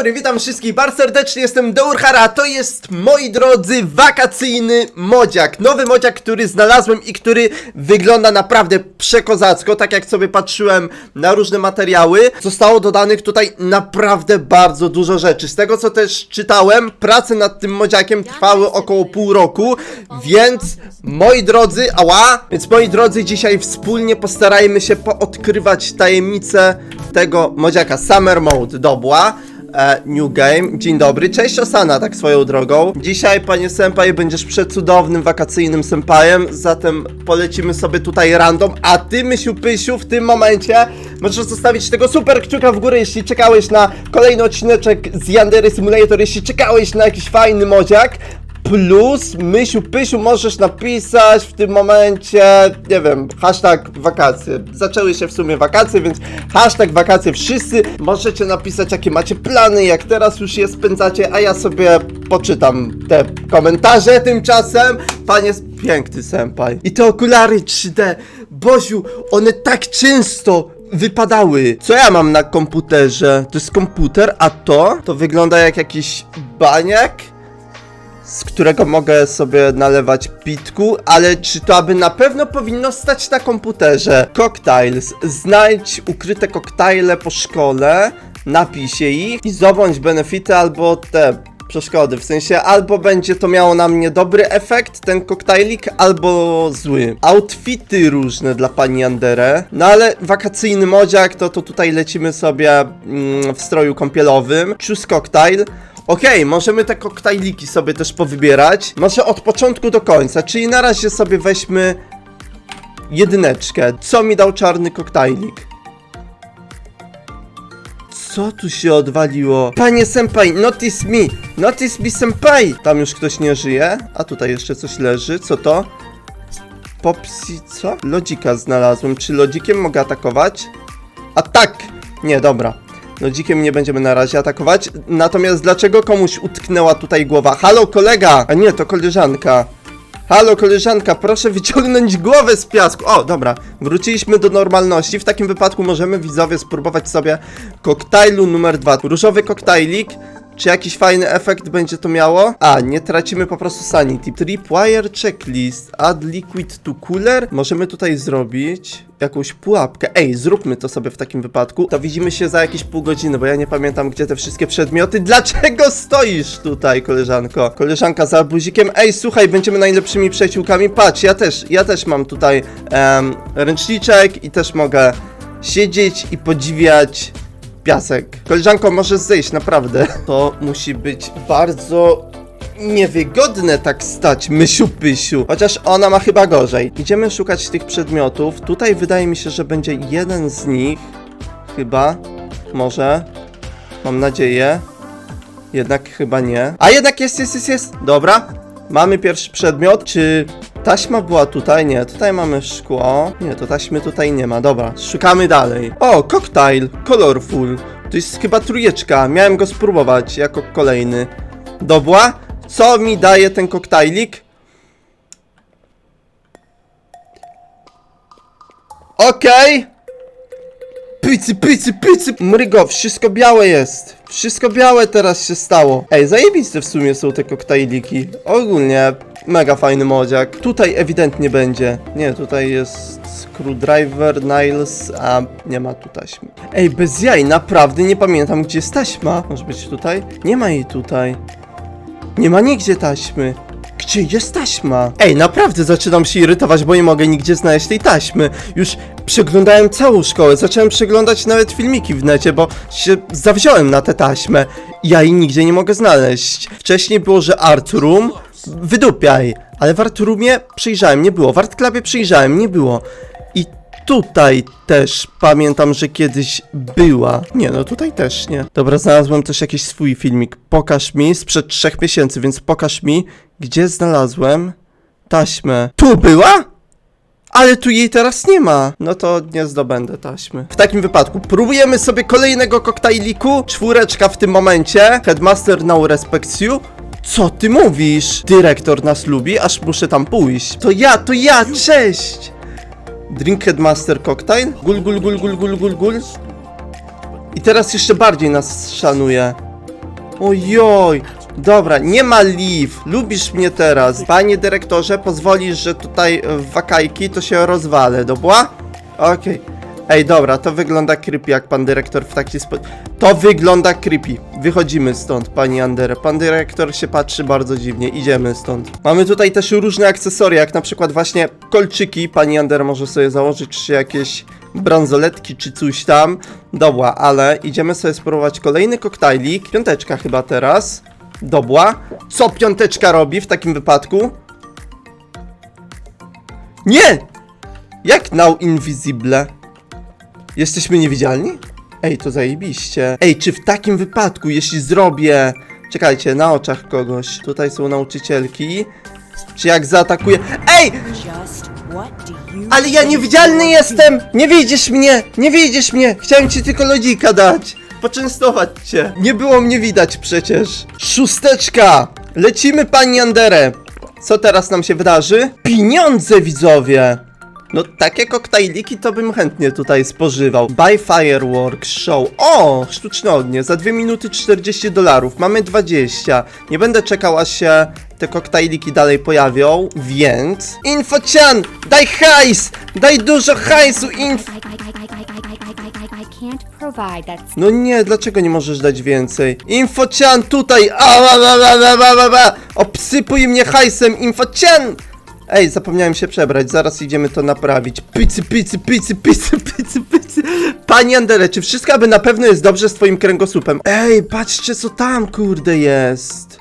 dobry, witam wszystkich bardzo serdecznie, jestem Dourhara, to jest, moi drodzy, wakacyjny modziak, nowy modziak, który znalazłem i który wygląda naprawdę przekozacko, tak jak sobie patrzyłem na różne materiały, zostało dodanych tutaj naprawdę bardzo dużo rzeczy, z tego co też czytałem, prace nad tym modziakiem trwały około pół roku, więc, moi drodzy, ała, więc moi drodzy, dzisiaj wspólnie postarajmy się poodkrywać tajemnicę tego modziaka. Summer Mode Dobła. E, new Game. Dzień dobry, cześć Osana, tak swoją drogą. Dzisiaj, panie Senpai, będziesz przecudownym wakacyjnym senpajem, zatem polecimy sobie tutaj random, a ty, Mysiu Pysiu, w tym momencie możesz zostawić tego super kciuka w górę, jeśli czekałeś na kolejny odcineczek z Yandery Simulator, jeśli czekałeś na jakiś fajny modziak, Plus, Mysiu Pysiu, możesz napisać w tym momencie, nie wiem, hashtag wakacje. Zaczęły się w sumie wakacje, więc hashtag wakacje wszyscy. Możecie napisać, jakie macie plany, jak teraz już je spędzacie, a ja sobie poczytam te komentarze tymczasem. Pan jest piękny, senpai. I te okulary 3D, Boziu, one tak często wypadały. Co ja mam na komputerze? To jest komputer, a to? To wygląda jak jakiś baniak? Z którego mogę sobie nalewać pitku, ale czy to aby na pewno powinno stać na komputerze? Cocktails. Znajdź ukryte koktajle po szkole, napij się ich i zdobądź benefity albo te przeszkody, w sensie albo będzie to miało na mnie dobry efekt, ten koktajlik, albo zły. Outfity różne dla pani Andere, no ale wakacyjny modziak, to, to tutaj lecimy sobie mm, w stroju kąpielowym. Choose cocktail. Okej, możemy te koktajliki sobie też powybierać. Może od początku do końca, czyli na razie sobie weźmy jedyneczkę. Co mi dał czarny koktajlik? Co tu się odwaliło? Panie senpai, notice me! Notice me senpai! Tam już ktoś nie żyje, a tutaj jeszcze coś leży. Co to? Popsi, co? Lodzika znalazłem. Czy lodzikiem mogę atakować? Atak! Nie, dobra. Lodzikiem nie będziemy na razie atakować. Natomiast dlaczego komuś utknęła tutaj głowa? Halo, kolega! A nie, to koleżanka. Halo, koleżanka, proszę wyciągnąć głowę z piasku. O, dobra, wróciliśmy do normalności. W takim wypadku możemy, widzowie, spróbować sobie koktajlu numer dwa. Różowy koktajlik. Czy jakiś fajny efekt będzie to miało? A, nie tracimy po prostu sanity. Tripwire checklist. Add liquid to cooler. Możemy tutaj zrobić jakąś pułapkę. Ej, zróbmy to sobie w takim wypadku. To widzimy się za jakieś pół godziny, bo ja nie pamiętam, gdzie te wszystkie przedmioty. Dlaczego stoisz tutaj, koleżanko? Koleżanka za buzikiem. Ej, słuchaj, będziemy najlepszymi przyjaciółkami. Patrz, ja też, ja też mam tutaj ręczniczek i też mogę siedzieć i podziwiać piasek. Koleżanko, możesz zejść, naprawdę. To musi być bardzo niewygodne tak stać, mysiu pysiu. Chociaż ona ma chyba gorzej. Idziemy szukać tych przedmiotów. Tutaj wydaje mi się, że będzie jeden z nich. Chyba. Może. Mam nadzieję. Jednak chyba nie. A jednak jest, jest, jest, jest. Dobra. Mamy pierwszy przedmiot. Czy taśma była tutaj? Nie, tutaj mamy szkło. Nie, to taśmy tutaj nie ma. Dobra, szukamy dalej. O, koktajl. Colorful. To jest chyba trójeczka. Miałem go spróbować jako kolejny. Dobła? Co mi daje ten koktajlik? Okej. Pycy, pycy, pycy. Mrygo, wszystko białe jest. Wszystko białe teraz się stało. Ej, zajebiste w sumie są te koktajliki. Ogólnie mega fajny modziak. Tutaj ewidentnie będzie. Nie, tutaj jest screwdriver, nails, a nie ma tu taśmy. Ej, bez jaj, naprawdę nie pamiętam gdzie jest taśma. Może być tutaj? Nie ma jej tutaj. Nie ma nigdzie taśmy. Gdzie jest taśma? Ej, naprawdę zaczynam się irytować, bo nie mogę nigdzie znaleźć tej taśmy. Już przeglądałem całą szkołę, zacząłem przeglądać nawet filmiki w necie, bo się zawziąłem na tę taśmę. Ja jej nigdzie nie mogę znaleźć. Wcześniej było, że Art Room, wydupiaj. Ale w Art Roomie przyjrzałem, nie było. W Art Clubie przyjrzałem, nie było. I tutaj też pamiętam, że kiedyś była. Nie, no tutaj też nie. Dobra, znalazłem też jakiś swój filmik. Pokaż mi sprzed trzech miesięcy, więc pokaż mi, gdzie znalazłem taśmę. Tu była? Ale tu jej teraz nie ma. No to nie zdobędę taśmy. W takim wypadku próbujemy sobie kolejnego koktajliku. Czwóreczka w tym momencie. Headmaster no respects you. Co ty mówisz? Dyrektor nas lubi, aż muszę tam pójść. To ja, to ja, cześć! Drink Headmaster Cocktail. Gul, gul, gul, gul, gul, gul, gul. I teraz jeszcze bardziej nas szanuje. Ojoj. Dobra, nie ma liv. Lubisz mnie teraz. Panie dyrektorze, pozwolisz, że tutaj w wakajki to się rozwalę, dobra? Okej. Ej, dobra, to wygląda creepy, jak pan dyrektor w taki sposób... To wygląda creepy. Wychodzimy stąd, pani Andere. Pan dyrektor się patrzy bardzo dziwnie. Idziemy stąd. Mamy tutaj też różne akcesoria, jak na przykład właśnie kolczyki. Pani Andere może sobie założyć, czy jakieś bransoletki, czy coś tam. Dobra, ale idziemy sobie spróbować kolejny koktajlik. Piąteczka chyba teraz. Dobra. Co piąteczka robi w takim wypadku? Nie! Jak now invisible? Jesteśmy niewidzialni? Ej, to zajebiście. Ej, czy w takim wypadku, jeśli zrobię... Czekajcie, na oczach kogoś. Tutaj są nauczycielki. Czy jak zaatakuję... Ej! Ale ja niewidzialny jestem! Nie widzisz mnie! Nie widzisz mnie! Chciałem ci tylko lodzika dać! Poczęstować cię! Nie było mnie widać przecież! Szósteczka! Lecimy, pani Andere! Co teraz nam się wydarzy? Pieniądze, widzowie! No, takie koktajliki to bym chętnie tutaj spożywał. Buy Fireworks Show. O! Sztuczne ognie. Za 2 minuty 40 dolarów. Mamy 20. Nie będę czekał, aż się te koktajliki dalej pojawią, więc... Infocian! Daj hajs! Daj dużo hajsu, inf... provide that. No nie, dlaczego nie możesz dać więcej? Infocian tutaj! A, a, a, a, a, a, a. Obsypuj mnie hajsem, Infocian! Ej, zapomniałem się przebrać, zaraz idziemy to naprawić. Pycy, pycy, pycy, pycy, pycy, pycy. Pani Andere, czy wszystko aby na pewno jest dobrze z twoim kręgosłupem? Ej, patrzcie co tam, kurde, jest.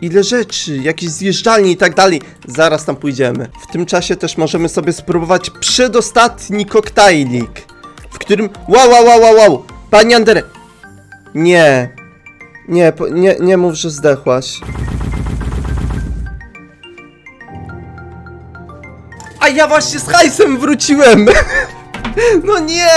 Ile rzeczy, jakieś zjeżdżalnie i tak dalej. Zaraz tam pójdziemy. W tym czasie też możemy sobie spróbować przedostatni koktajlik, którym... Wow, wow, wow, wow, wow! Pani Andere... Nie. Nie, po- nie, nie mów, że zdechłaś. A ja właśnie z hajsem wróciłem! No nie!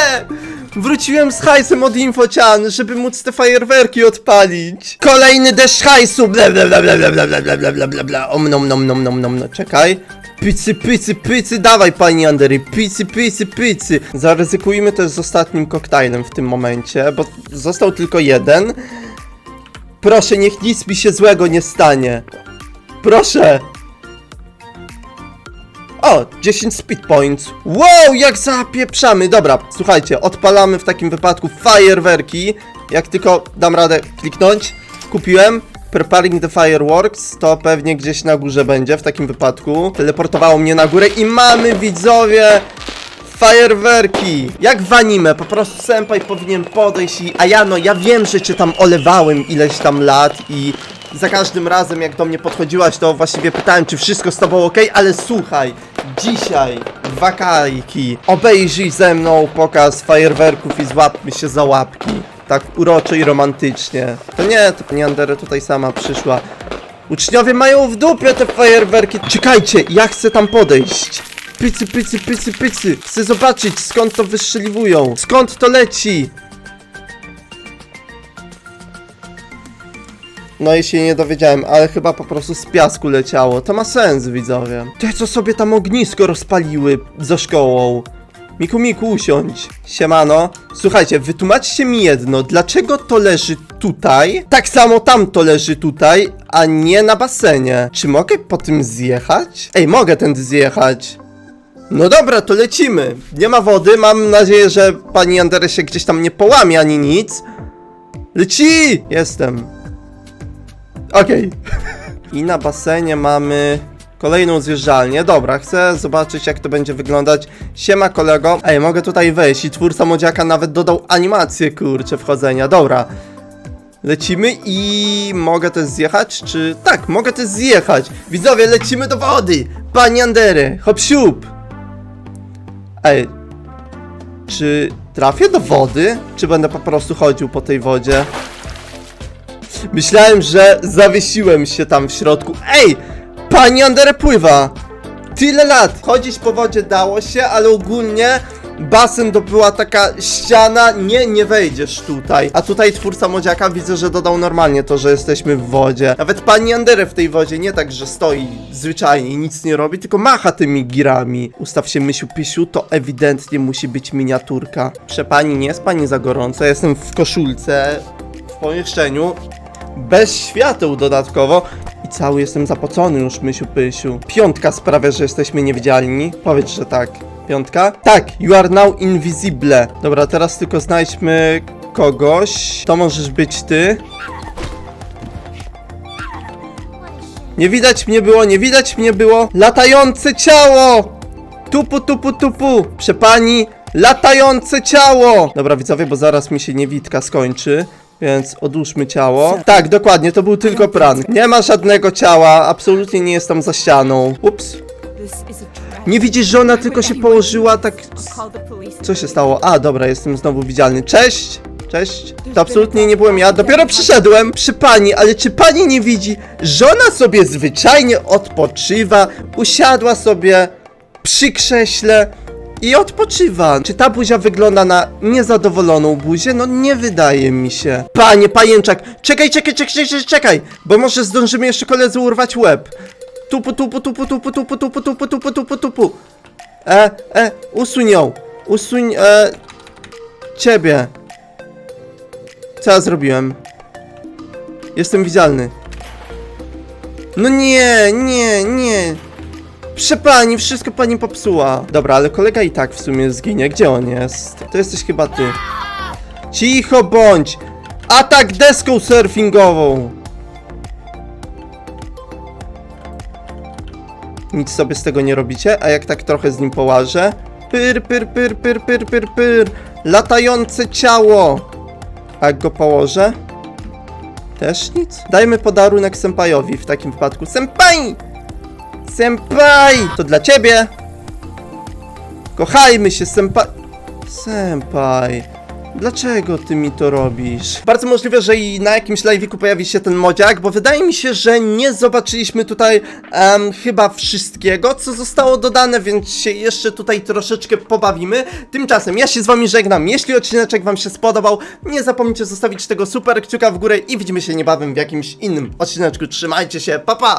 Wróciłem z hajsem od Infocian, żeby móc te fajerwerki odpalić. Kolejny deszcz hajsu! Bla bla bla bla bla bla bla bla bla bla bla bla Om nom nom nom nom nom no, Czekaj. Pycy, pycy, pycy, dawaj pani Andery, pycy, pycy, pycy. Zaryzykujmy też z ostatnim koktajlem w tym momencie, bo został tylko jeden. Proszę, niech nic mi się złego nie stanie. Proszę! O, 10 speed points. Wow, jak zapieprzamy. Dobra, słuchajcie, odpalamy w takim wypadku fajerwerki. Jak tylko dam radę kliknąć, kupiłem. Preparing the fireworks, to pewnie gdzieś na górze będzie w takim wypadku. Teleportowało mnie na górę i mamy widzowie fajerwerki. Jak w anime, po prostu senpai powinien podejść i... A ja no, ja wiem, że cię tam olewałem ileś tam lat i za każdym razem jak do mnie podchodziłaś, to właściwie pytałem, czy wszystko z tobą ok, ale słuchaj, dzisiaj wakajki, obejrzyj ze mną pokaz fajerwerków i złapmy się za łapki. Tak uroczy i romantycznie. To nie, to pani Andere tutaj sama przyszła. Uczniowie mają w dupie te fajerwerki. Czekajcie, ja chcę tam podejść. Pycy, pycy, pycy, pycy. Chcę zobaczyć skąd to wystrzeliwują. Skąd to leci? No i się nie dowiedziałem, ale chyba po prostu z piasku leciało. To ma sens, widzowie. Te, co sobie tam ognisko rozpaliły za szkołą. Miku, Miku, usiądź. Siemano. Słuchajcie, wytłumaczcie mi jedno. Dlaczego to leży tutaj? Tak samo tam to leży tutaj, a nie na basenie. Czy mogę po tym zjechać? Ej, mogę tędy zjechać. No dobra, to lecimy. Nie ma wody, mam nadzieję, że pani Andere się gdzieś tam nie połamie ani nic. Leci! Jestem. Okej. I na basenie mamy kolejną zjeżdżalnię. Dobra, chcę zobaczyć jak to będzie wyglądać. Siema kolego. Ej, mogę tutaj wejść i twórca modziaka nawet dodał animację, kurczę, wchodzenia. Dobra. Lecimy i mogę też zjechać, czy... Tak, mogę też zjechać. Widzowie, lecimy do wody. Pani Andery, hop siup. Ej, czy trafię do wody? Czy będę po prostu chodził po tej wodzie? Myślałem, że zawiesiłem się tam w środku. Ej! Pani Andere pływa! Tyle lat! Chodzić po wodzie dało się, ale ogólnie basen to była taka ściana, nie, nie wejdziesz tutaj. A tutaj twórca modziaka widzę, że dodał normalnie to, że jesteśmy w wodzie. Nawet pani Andere w tej wodzie nie tak, że stoi zwyczajnie i nic nie robi, tylko macha tymi girami. Ustaw się mysiu pysiu, to ewidentnie musi być miniaturka. Proszę pani, nie jest pani za gorąco, jestem w koszulce, w pomieszczeniu. bez świateł dodatkowo. Cały jestem zapocony już, Mysiu Pysiu. Piątka sprawia, że jesteśmy niewidzialni. Powiedz, że tak. Piątka? Tak, you are now invisible. Dobra, teraz tylko znajdźmy kogoś. To możesz być ty. Nie widać mnie było, nie widać mnie było. Latające ciało! Tupu, tupu, tupu! Przepani, latające ciało! Dobra, widzowie, bo zaraz mi się niewitka skończy. Więc odłóżmy ciało. Tak, dokładnie, to był tylko prank. Nie ma żadnego ciała, absolutnie nie jestem za ścianą. Ups. Nie widzisz, że ona tylko się położyła tak... Co się stało? A, dobra, jestem znowu widzialny. Cześć! Cześć. To absolutnie nie byłem ja. Dopiero przyszedłem przy pani, ale czy pani nie widzi, że ona sobie zwyczajnie odpoczywa, usiadła sobie przy krześle i odpoczywa. Czy ta buzia wygląda na niezadowoloną buzię? No nie wydaje mi się. Panie pajęczak, czekaj, czekaj, czekaj, czekaj, czekaj, bo może zdążymy jeszcze koledzy urwać łeb. Tupu, tupu, tupu, tupu, tupu, tupu, tupu, tupu, tupu, tupu. E, e, usuń ją. Usuń, e, ciebie. Co ja zrobiłem? Jestem widzialny. No nie, nie, nie. Prze pani, wszystko pani popsuła. Dobra, ale kolega i tak w sumie zginie. Gdzie on jest? To jesteś chyba ty. Cicho bądź! Atak deską surfingową! Nic sobie z tego nie robicie, a jak tak trochę z nim połażę? Pyr, pyr, pyr, pyr, pyr, pyr, pyr. Latające ciało! A jak go położę? Też nic? Dajmy podarunek Senpajowi w takim wypadku. Senpai! Senpai! To dla ciebie! Kochajmy się, senpai... Senpai... Dlaczego ty mi to robisz? Bardzo możliwe, że i na jakimś live'iku pojawi się ten modziak, bo wydaje mi się, że nie zobaczyliśmy tutaj em, chyba wszystkiego, co zostało dodane, więc się jeszcze tutaj troszeczkę pobawimy. Tymczasem ja się z wami żegnam. Jeśli odcineczek wam się spodobał, nie zapomnijcie zostawić tego super kciuka w górę i widzimy się niebawem w jakimś innym odcineczku. Trzymajcie się, pa pa!